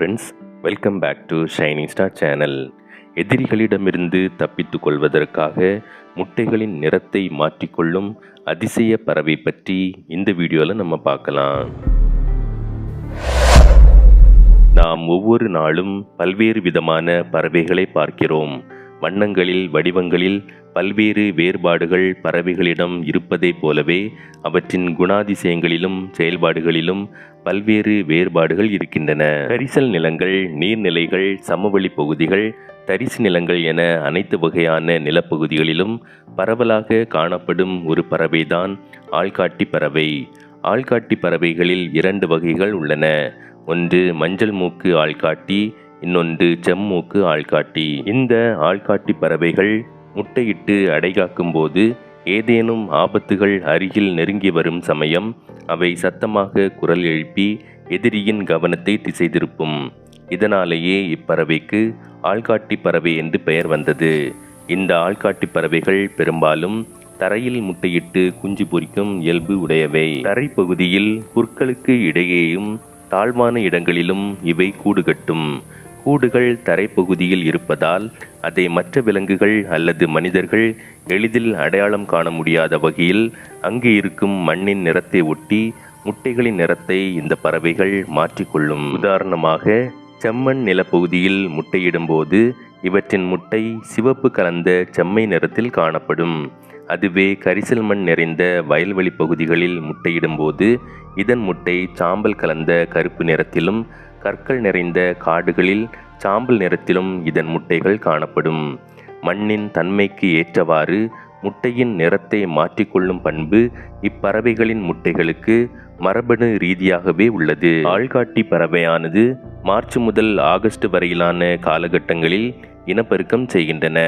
Friends welcome back to shining star channel எதிரிகளிடமிருந்து தப்பித்து கொள்வதற்காக முட்டைகளின் நிறத்தை மாற்றிக்கொள்ளும் அதிசய பறவை பற்றி இந்த வீடியோவில் நம்ம பார்க்கலாம். நாம் ஒவ்வொரு நாளும் பல்வேறு விதமான பறவைகளை பார்க்கிறோம். வண்ணங்களில் வடிவங்களில் பல்வேறு வேறுபாடுகள் பறவைகளிடம் இருப்பதைப் போலவே அவற்றின் குணாதிசயங்களிலும் செயல்பாடுகளிலும் பல்வேறு வேறுபாடுகள் இருக்கின்றன. கரிசல் நிலங்கள் நீர்நிலைகள் சமவெளி பகுதிகள் தரிசு நிலங்கள் என அனைத்து வகையான நிலப்பகுதிகளிலும் பரவலாக காணப்படும் ஒரு பறவைதான் ஆள்காட்டி பறவை. ஆள்காட்டி பறவைகளில் இரண்டு வகைகள் உள்ளன. ஒன்று மஞ்சள் மூக்கு ஆள்காட்டி இன்னொன்று செம்மூக்கு ஆள்காட்டி. இந்த ஆள்காட்டி பறவைகள் முட்டையிட்டு அடைகாக்கும் போது ஏதேனும் ஆபத்துகள் அருகில் நெருங்கி வரும் சமயம் அவை சத்தமாக குரல் எழுப்பி எதிரியின் கவனத்தை திசை திருப்பும் இதனாலேயே இப்பறவைக்கு ஆள்காட்டி பறவை என்று பெயர் வந்தது. இந்த ஆள்காட்டி பறவைகள் பெரும்பாலும் தரையில் முட்டையிட்டு குஞ்சு பொரிக்கும் இயல்பு உடையவை. தரைப்பகுதியில் புற்களுக்கு இடையேயும் தாழ்வான இடங்களிலும் இவை கூடு கட்டும் கூடுகள் தரைப்பகுதியில் இருப்பதால் அதை மற்ற விலங்குகள் அல்லது மனிதர்கள் எளிதில் அடையாளம் காண முடியாத வகையில் அங்கு இருக்கும் மண்ணின் நிறத்தை ஒட்டி முட்டைகளின் நிறத்தை இந்த பறவைகள் மாற்றிக்கொள்ளும். உதாரணமாக செம்மண் நிலப்பகுதியில் முட்டையிடும்போது இவற்றின் முட்டை சிவப்பு கலந்த செம்மை நிறத்தில் காணப்படும். அதுவே கரிசல் மண் நிறைந்த வயல்வெளி பகுதிகளில் முட்டையிடும்போது இதன் முட்டை சாம்பல் கலந்த கருப்பு நிறத்திலும் கற்கள் நிறைந்த காடுகளில் சாம்பல் நிறத்திலும் இதன் முட்டைகள் காணப்படும். மண்ணின் தன்மைக்கு ஏற்றவாறு முட்டையின் நிறத்தை மாற்றிக்கொள்ளும் பண்பு இப்பறவைகளின் முட்டைகளுக்கு மரபணு ரீதியாகவே உள்ளது. ஆள்காட்டி பறவையானது மார்ச் முதல் ஆகஸ்ட் வரையிலான காலகட்டங்களில் இனப்பெருக்கம் செய்கின்றன.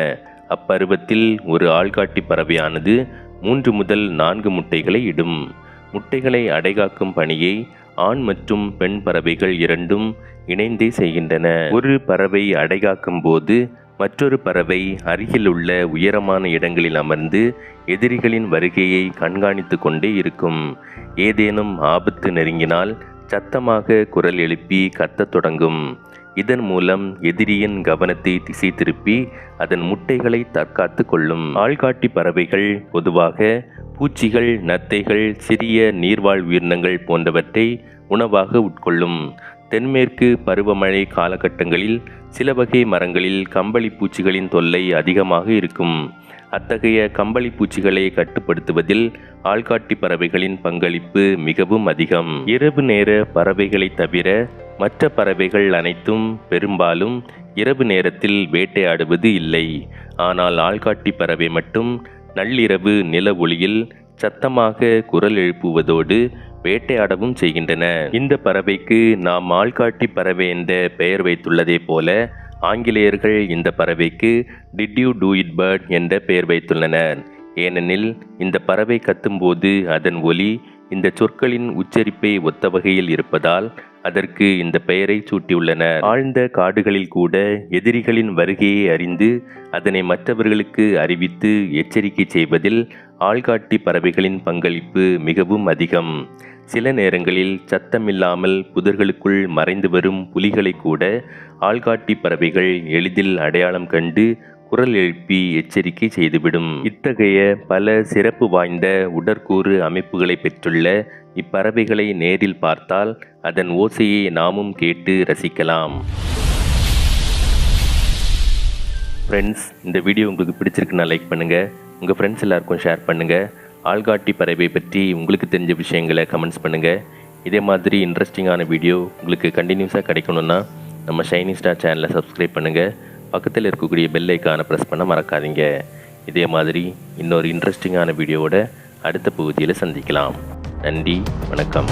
அப்பருவத்தில் ஒரு ஆள்காட்டி பறவையானது மூன்று முதல் நான்கு முட்டைகளை இடும். முட்டைகளை அடைகாக்கும் பணியை ஆண் மற்றும் பெண் பறவைகள் இரண்டும் இணைந்தே செய்கின்றன. ஒரு பறவை அடைகாக்கும் போது மற்றொரு பறவை அருகிலுள்ள உயரமான இடங்களில் அமர்ந்து எதிரிகளின் வருகையை கண்காணித்து கொண்டே இருக்கும். ஏதேனும் ஆபத்து நெருங்கினால் சத்தமாக குரல் எழுப்பி கத்தத் தொடங்கும். இதன் மூலம் எதிரியின் கவனத்தை திசை திருப்பி அதன் முட்டைகளை தற்காத்து கொள்ளும். ஆள்காட்டி பறவைகள் பொதுவாக பூச்சிகள் நத்தைகள் சிறிய நீர்வாழ் உயிரினங்கள் போன்றவற்றை உணவாக உட்கொள்ளும். தென்மேற்கு பருவமழை காலகட்டங்களில் சில வகை மரங்களில் கம்பளி பூச்சிகளின் தொல்லை அதிகமாக இருக்கும். அத்தகைய கம்பளி பூச்சிகளை கட்டுப்படுத்துவதில் ஆள்காட்டி பறவைகளின் பங்களிப்பு மிகவும் அதிகம். இரவு நேர பறவைகளை தவிர மற்ற பறவைகள் அனைத்தும் பெரும்பாலும் இரவு நேரத்தில் வேட்டையாடுவது இல்லை. ஆனால் ஆள்காட்டி பறவை மட்டும் நள்ளிரவு நில ஒளியில் சத்தமாக குரல் எழுப்புவதோடு வேட்டையாடவும் செய்கின்றன. இந்த பறவைக்கு நாம் ஆள்காட்டி பறவை என்ற பெயர் வைத்துள்ளதே போல ஆங்கிலேயர்கள் இந்த பறவைக்கு did you do it bird என்ற பெயர் வைத்துள்ளனர். ஏனெனில் இந்த பறவை கத்தும்போது அதன் ஒலி இந்த சொற்களின் உச்சரிப்பை ஒத்த வகையில் இருப்பதால் அதற்கு இந்த பெயரை சூட்டியுள்ளனர். ஆழ்ந்த காடுகளில் கூட எதிரிகளின் வருகையை அறிந்து அதனை மற்றவர்களுக்கு அறிவித்து எச்சரிக்கை செய்வதில் ஆள்காட்டி பறவைகளின் பங்களிப்பு மிகவும் அதிகம். சில நேரங்களில் சத்தமில்லாமல் புதர்களுக்குள் மறைந்து வரும் புலிகளை கூட ஆள்காட்டி பறவைகள் எளிதில் அடையாளம் கண்டு குரல் எழுப்பி எச்சரிக்கை செய்துவிடும். இத்தகைய பல சிறப்பு வாய்ந்த உடற்கூறு அமைப்புகளை பெற்றுள்ள இப்பறவைகளை நேரில் பார்த்தால் அதன் ஓசையை நாமும் கேட்டு ரசிக்கலாம். ஃப்ரெண்ட்ஸ் இந்த வீடியோ உங்களுக்கு பிடிச்சிருக்குன்னா லைக் பண்ணுங்கள் உங்கள் ஃப்ரெண்ட்ஸ் எல்லாருக்கும் ஷேர் பண்ணுங்கள் ஆள்காட்டி பறவை பற்றி உங்களுக்கு தெரிஞ்ச விஷயங்களை கமெண்ட்ஸ் பண்ணுங்கள் இதே மாதிரி இன்ட்ரெஸ்டிங்கான வீடியோ உங்களுக்கு கண்டினியூஸாக கிடைக்கணுன்னா நம்ம ஷைனி ஸ்டார் சேனலை சப்ஸ்கிரைப் பண்ணுங்கள் பக்கத்தில் இருக்கக்கூடிய பெல் ஐக்கானை ப்ரெஸ் பண்ண மறக்காதீங்க. இதே மாதிரி இன்னொரு இன்ட்ரெஸ்டிங்கான வீடியோவோட அடுத்த பகுதியில் சந்திக்கலாம். நன்றி வணக்கம்.